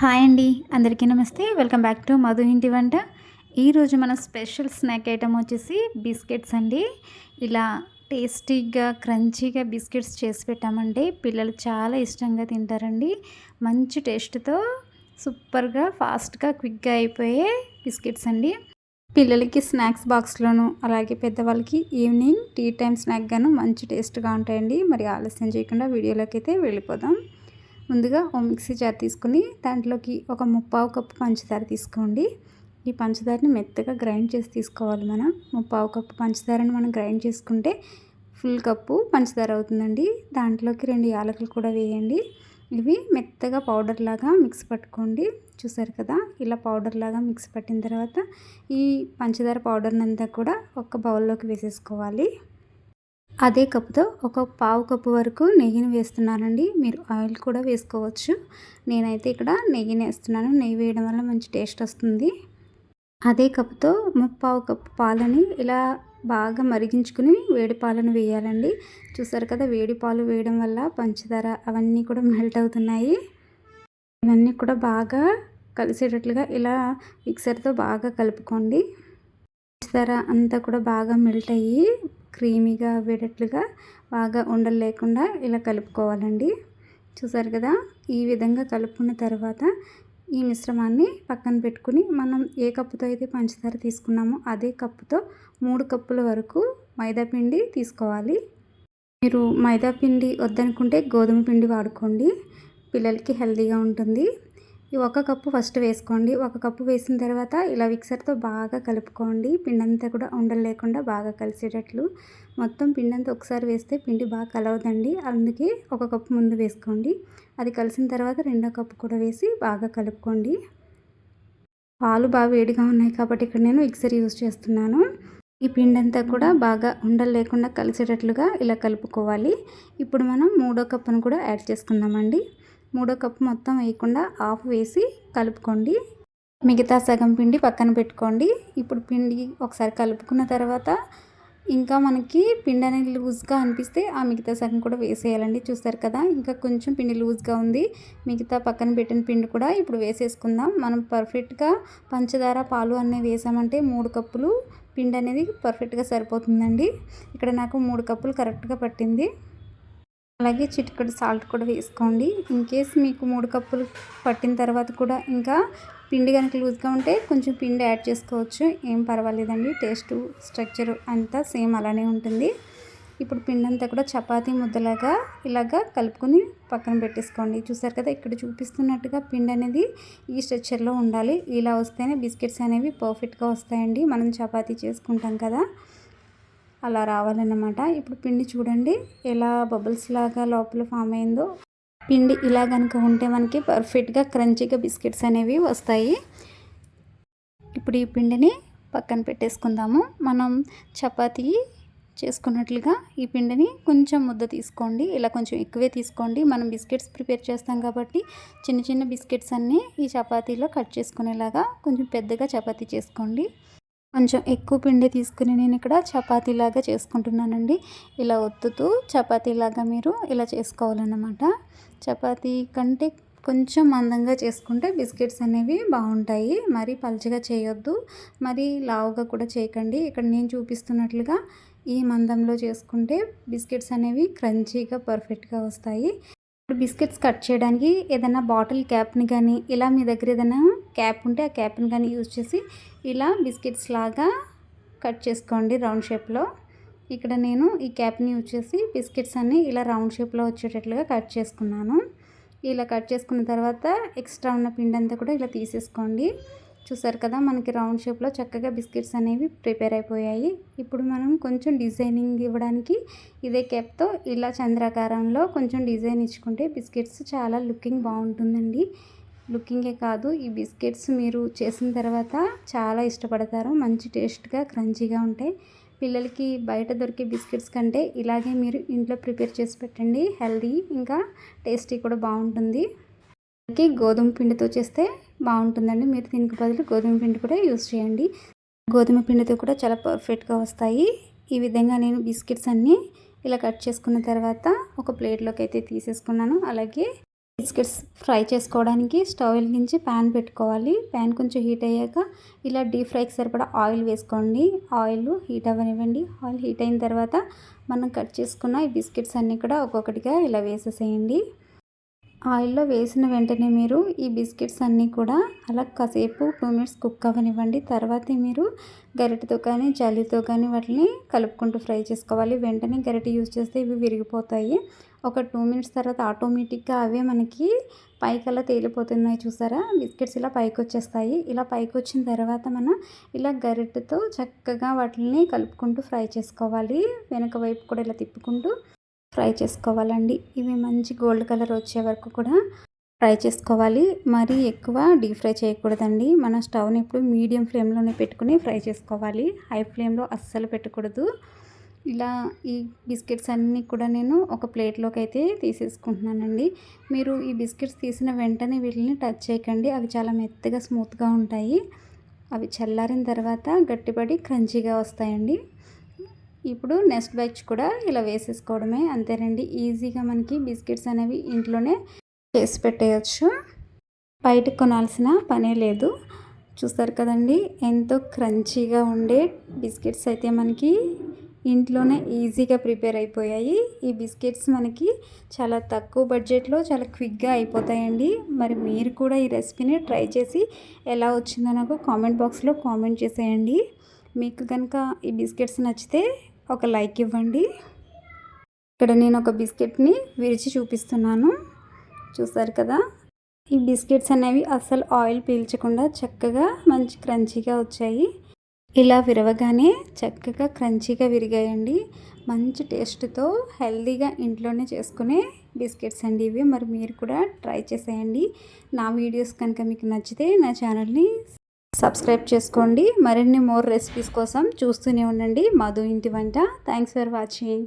Hi అండి. అందరికీ నమస్తే. వెల్కమ్ బ్యాక్ టు మధు ఇంటి వంట. ఈరోజు మన స్పెషల్ స్నాక్ ఐటమ్ వచ్చేసి బిస్కెట్స్ అండి. ఇలా టేస్టీగా క్రంచీగా బిస్కెట్స్ చేసి పెట్టామండి పిల్లలు చాలా ఇష్టంగా తింటారండి. మంచి టేస్ట్తో సూపర్గా ఫాస్ట్గా క్విక్గా అయిపోయే బిస్కెట్స్ అండి. పిల్లలకి స్నాక్స్ బాక్స్లోను అలాగే పెద్దవాళ్ళకి ఈవినింగ్ టీ టైం స్నాక్గాను మంచి టేస్ట్గా ఉంటాయండి. మరి ఆలస్యం చేయకుండా వీడియోలోకి అయితే వెళ్ళిపోదాం. ముందుగా ఓ మిక్సీ జార్ తీసుకుని దాంట్లోకి ఒక ముప్పావు కప్పు పంచదార తీసుకోండి. ఈ పంచదారని మెత్తగా గ్రైండ్ చేసి తీసుకోవాలి మనం. ముప్పావు కప్పు పంచదారని మనం గ్రైండ్ చేసుకుంటే ఫుల్ కప్పు పంచదార అవుతుందండి. దాంట్లోకి రెండు యాలకులు కూడా వేయండి. ఇవి మెత్తగా పౌడర్ లాగా మిక్స్ పట్టుకోండి. చూసారు కదా ఇలా పౌడర్ లాగా మిక్స్ పట్టిన తర్వాత ఈ పంచదార పౌడర్నంతా కూడా ఒక బౌల్లోకి వేసేసుకోవాలి. అదే కప్పుతో ఒక పావు కప్పు వరకు నెయ్యిని వేస్తున్నానండి. మీరు ఆయిల్ కూడా వేసుకోవచ్చు. నేనైతే ఇక్కడ నెయ్యిని వేస్తున్నాను. నెయ్యి వేయడం వల్ల మంచి టేస్ట్ వస్తుంది. అదే కప్పుతో ముప్పావు కప్పు పాలని ఇలా బాగా మరిగించుకుని వేడి పాలను వేయాలండి. చూసారు కదా వేడి పాలు వేయడం వల్ల పంచదార అవన్నీ కూడా మెల్ట్ అవుతున్నాయి. ఇవన్నీ కూడా బాగా కలిసేటట్లుగా ఇలా మిక్సర్తో బాగా కలుపుకోండి. పంచదార అంతా కూడా బాగా మెల్ట్ అయ్యి క్రీమీగా అవ్వేటట్లుగా బాగా ఉండలు లేకుండా ఇలా కలుపుకోవాలండి. చూసారు కదా? ఈ విధంగా కలుపుకున్న తర్వాత ఈ మిశ్రమాన్ని పక్కన పెట్టుకుని మనం ఏ కప్పుతో అయితే పంచదార తీసుకున్నామో అదే కప్పుతో మూడు కప్పుల వరకు మైదాపిండి తీసుకోవాలి. మీరు మైదాపిండి వద్దనుకుంటే గోధుమ పిండి వాడుకోండి. పిల్లలకి హెల్తీగా ఉంటుంది. ఈ ఒక కప్పు ఫస్ట్ వేసుకోండి. ఒక కప్పు వేసిన తర్వాత ఇలా మిక్సర్తో బాగా కలుపుకోండి. పిండి అంతా కూడా ఉండలు లేకుండా బాగా కలిసేటట్లు. మొత్తం పిండి అంతా ఒకసారి వేస్తే పిండి బాగా కలవదండి. అందుకే ఒక కప్పు ముందు వేసుకోండి. అది కలిసిన తర్వాత రెండో కప్పు కూడా వేసి బాగా కలుపుకోండి. పాలు బాగా వేడిగా ఉన్నాయి కాబట్టి ఇక్కడ నేను మిక్సర్ యూజ్ చేస్తున్నాను. ఈ పిండి అంతా కూడా బాగా ఉండలు లేకుండా కలిసేటట్లుగా ఇలా కలుపుకోవాలి. ఇప్పుడు మనం మూడో కప్పును కూడా యాడ్ చేసుకుందామండి. మూడో కప్పు మొత్తం వేయకుండా ఆఫ్ వేసి కలుపుకోండి. మిగతా సగం పిండి పక్కన పెట్టుకోండి. ఇప్పుడు పిండి ఒకసారి కలుపుకున్న తర్వాత ఇంకా మనకి పిండి అనేది లూజ్గా అనిపిస్తే ఆ మిగతా సగం కూడా వేసేయాలండి. చూస్తారు కదా ఇంకా కొంచెం పిండి లూజ్గా ఉంది. మిగతా పక్కన పెట్టిన పిండి కూడా ఇప్పుడు వేసేసుకుందాం. మనం పర్ఫెక్ట్గా పంచదార పాలు అనేవి వేసామంటే మూడు కప్పులు పిండి అనేది పర్ఫెక్ట్గా సరిపోతుందండి. ఇక్కడ నాకు మూడు కప్పులు కరెక్ట్గా పట్టింది. అలాగే చిటికడు సాల్ట్ కూడా వేసుకోండి. ఇన్ కేస్ మీకు మూడు కప్పులు పట్టిన తర్వాత కూడా ఇంకా పిండి కనుక లూజ్గా ఉంటే కొంచెం పిండి యాడ్ చేసుకోవచ్చు. ఏం పర్వాలేదండి. టేస్ట్ స్ట్రక్చర్ అంతా సేమ్ అలానే ఉంటుంది. ఇప్పుడు పిండి అంతా కూడా చపాతీ ముద్దలాగా ఇలాగా కలుపుకొని పక్కన పెట్టేసుకోండి. చూసారు కదా ఇక్కడ చూపిస్తున్నట్టుగా పిండి అనేది ఈ స్ట్రక్చర్లో ఉండాలి. ఇలా వస్తేనే బిస్కెట్స్ అనేవి పర్ఫెక్ట్గా వస్తాయండి. మనం చపాతీ చేసుకుంటాం కదా. అలా రావాలన్నమాట. ఇప్పుడు పిండి చూడండి ఎలా బబుల్స్ లాగా లోపల ఫామ్ అయిందో. పిండి ఇలా కనుక ఉంటే మనకి పర్ఫెక్ట్గా క్రంచీగా బిస్కెట్స్ అనేవి వస్తాయి. ఇప్పుడు ఈ పిండిని పక్కన పెట్టేసుకుందాము. మనం చపాతీ చేసుకున్నట్లుగా ఈ పిండిని కొంచెం ముద్ద తీసుకోండి. ఇలా కొంచెం ఎక్కువే తీసుకోండి. మనం బిస్కెట్స్ ప్రిపేర్ చేస్తాం కాబట్టి చిన్న చిన్న బిస్కెట్స్ అన్నీ ఈ చపాతీలో కట్ చేసుకునేలాగా కొంచెం పెద్దగా చపాతీ చేసుకోండి. కొంచెం ఎక్కువ పిండి తీసుకుని నేను ఇక్కడ చపాతీలాగా చేసుకుంటున్నానండి. ఇలా ఒత్తుతూ చపాతీలాగా మీరు ఇలా చేసుకోవాలన్నమాట. చపాతీ కంటే కొంచెం మందంగా చేసుకుంటే బిస్కెట్స్ అనేవి బాగుంటాయి. మరి పలుచగా చేయొద్దు. మరి లావుగా కూడా చేయకండి. ఇక్కడ నేను చూపిస్తున్నట్లుగా ఈ మందంలో చేసుకుంటే బిస్కెట్స్ అనేవి క్రంచీగా పర్ఫెక్ట్గా వస్తాయి. ఇప్పుడు బిస్కెట్స్ కట్ చేయడానికి ఏదైనా బాటిల్ క్యాప్ని కానీ ఇలా మీ దగ్గర ఏదైనా క్యాప్ ఉంటే ఆ క్యాప్ని కానీ యూజ్ చేసి ఇలా బిస్కెట్స్ లాగా కట్ చేసుకోండి రౌండ్ షేప్లో. ఇక్కడ నేను ఈ క్యాప్ని యూజ్ చేసి బిస్కెట్స్ అన్నీ ఇలా రౌండ్ షేప్లో వచ్చేటట్లుగా కట్ చేసుకున్నాను. ఇలా కట్ చేసుకున్న తర్వాత ఎక్స్ట్రా ఉన్న పిండి అంతా కూడా ఇలా తీసేసుకోండి. చూసారు కదా మనకి రౌండ్ షేప్లో చక్కగా బిస్కెట్స్ అనేవి ప్రిపేర్ అయిపోయాయి. ఇప్పుడు మనం కొంచెం డిజైనింగ్ ఇవ్వడానికి ఇదే క్యాప్తో ఇలా చంద్రాకారంలో కొంచెం డిజైన్ ఇచ్చుకుంటే బిస్కెట్స్ చాలా లుకింగ్ బాగుంటుందండి. లుకింగే కాదు. ఈ బిస్కెట్స్ మీరు చేసిన తర్వాత చాలా ఇష్టపడతారు. మంచి టేస్ట్గా క్రంచీగా ఉంటాయి. పిల్లలకి బయట దొరికే బిస్కెట్స్ కంటే ఇలాగే మీరు ఇంట్లో ప్రిపేర్ చేసి పెట్టండి. హెల్దీ ఇంకా టేస్టీ కూడా బాగుంటుంది. గోధుమ పిండితో చేస్తే బాగుంటుందండి. మీరు దీనికి బదులు గోధుమ పిండి కూడా యూజ్ చేయండి. గోధుమ పిండితో కూడా చాలా పర్ఫెక్ట్గా వస్తాయి. ఈ విధంగా నేను బిస్కెట్స్ అన్నీ ఇలా కట్ చేసుకున్న తర్వాత ఒక ప్లేట్లోకి అయితే తీసేసుకున్నాను. అలాగే బిస్కెట్స్ ఫ్రై చేసుకోవడానికి స్టవ్ వెలిగించి ప్యాన్ పెట్టుకోవాలి. ప్యాన్ కొంచెం హీట్ అయ్యాక ఇలా డీప్ ఫ్రైకి సరిపడా ఆయిల్ వేసుకోండి. ఆయిల్ హీట్ అవ్వనివ్వండి. ఆయిల్ హీట్ అయిన తర్వాత మనం కట్ చేసుకున్న ఈ బిస్కెట్స్ అన్నీ కూడా ఒక్కొక్కటిగా ఇలా వేసేసేయండి. ఆయిల్లో వేసిన వెంటనే మీరు ఈ బిస్కెట్స్ అన్నీ కూడా అలా కాసేపు టూ మినిట్స్ కుక్ అవ్వనివ్వండి. తర్వాత మీరు గరిటెతో కానీ జల్లితో కానీ వాటిని కలుపుకుంటూ ఫ్రై చేసుకోవాలి. వెంటనే గరిటె యూజ్ చేస్తే ఇవి విరిగిపోతాయి. ఒక టూ మినిట్స్ తర్వాత ఆటోమేటిక్గా అవే మనకి పైకి అలా తేలిపోతున్నాయి చూసారా? బిస్కెట్స్ ఇలా పైకి వచ్చేస్తాయి. ఇలా పైకి వచ్చిన తర్వాత మనం ఇలా గరిటెతో చక్కగా వాటిని కలుపుకుంటూ ఫ్రై చేసుకోవాలి. వెనక వైపు కూడా ఇలా తిప్పుకుంటూ ఫ్రై చేసుకోవాలండి. ఇవి మంచి గోల్డ్ కలర్ వచ్చే వరకు కూడా ఫ్రై చేసుకోవాలి. మరీ ఎక్కువ డీప్ ఫ్రై చేయకూడదండి. మన స్టవ్ని ఇప్పుడు మీడియం ఫ్లేమ్లోనే పెట్టుకుని ఫ్రై చేసుకోవాలి. హై ఫ్లేమ్లో అస్సలు పెట్టకూడదు. ఇలా ఈ బిస్కెట్స్ అన్నీ కూడా నేను ఒక ప్లేట్లోకి అయితే తీసేసుకుంటున్నానండి. మీరు ఈ బిస్కెట్స్ తీసిన వెంటనే వీటిని టచ్ చేయకండి. అవి చాలా మెత్తగా స్మూత్గా ఉంటాయి. అవి చల్లారిన తర్వాత గట్టిపడి క్రంచీగా వస్తాయండి. ఇప్పుడు నెక్స్ట్ బ్యాచ్ కూడా ఇలా వేసేసుకోవడమే. అంతేనండి. ఈజీగా మనకి బిస్కెట్స్ అనేవి ఇంట్లోనే చేసి పెట్టేయచ్చు. బయట కొనాల్సిన పనే లేదు. చూస్తారు కదండి ఎంతో క్రంచీగా ఉండే బిస్కెట్స్ అయితే మనకి ఇంట్లోనే ఈజీగా ప్రిపేర్ అయిపోయాయి. ఈ బిస్కెట్స్ మనకి చాలా తక్కువ బడ్జెట్లో చాలా క్విక్గా అయిపోతాయండి. మరి మీరు కూడా ఈ రెసిపీని ట్రై చేసి ఎలా వచ్చిందో నాకు కామెంట్ బాక్స్లో కామెంట్ చేసేయండి. మీకు కనుక ఈ బిస్కెట్స్ నచ్చితే ఒక లైక్ ఇవ్వండి. ఇక్కడ నేను ఒక బిస్కెట్ని విరిచి చూపిస్తున్నాను. చూసారు కదా? ఈ బిస్కెట్స్ అనేవి అస్సలు ఆయిల్ పీల్చకుండా చక్కగా మంచి క్రంచీగా వచ్చాయి. ఇలా విరవగానే చక్కగా క్రంచీగా విరిగాయండి. మంచి టేస్ట్తో హెల్తీగా ఇంట్లోనే చేసుకునే బిస్కెట్స్ అండి ఇవి. మరి మీరు కూడా ట్రై చేసేయండి. నా వీడియోస్ కనుక మీకు నచ్చితే నా ఛానల్ని సబ్స్క్రైబ్ చేసుకోండి. మరిన్ని మోర్ రెసిపీస్ కోసం చూస్తూనే ఉండండి. మధు ఇంటి వంట. Thanks for watching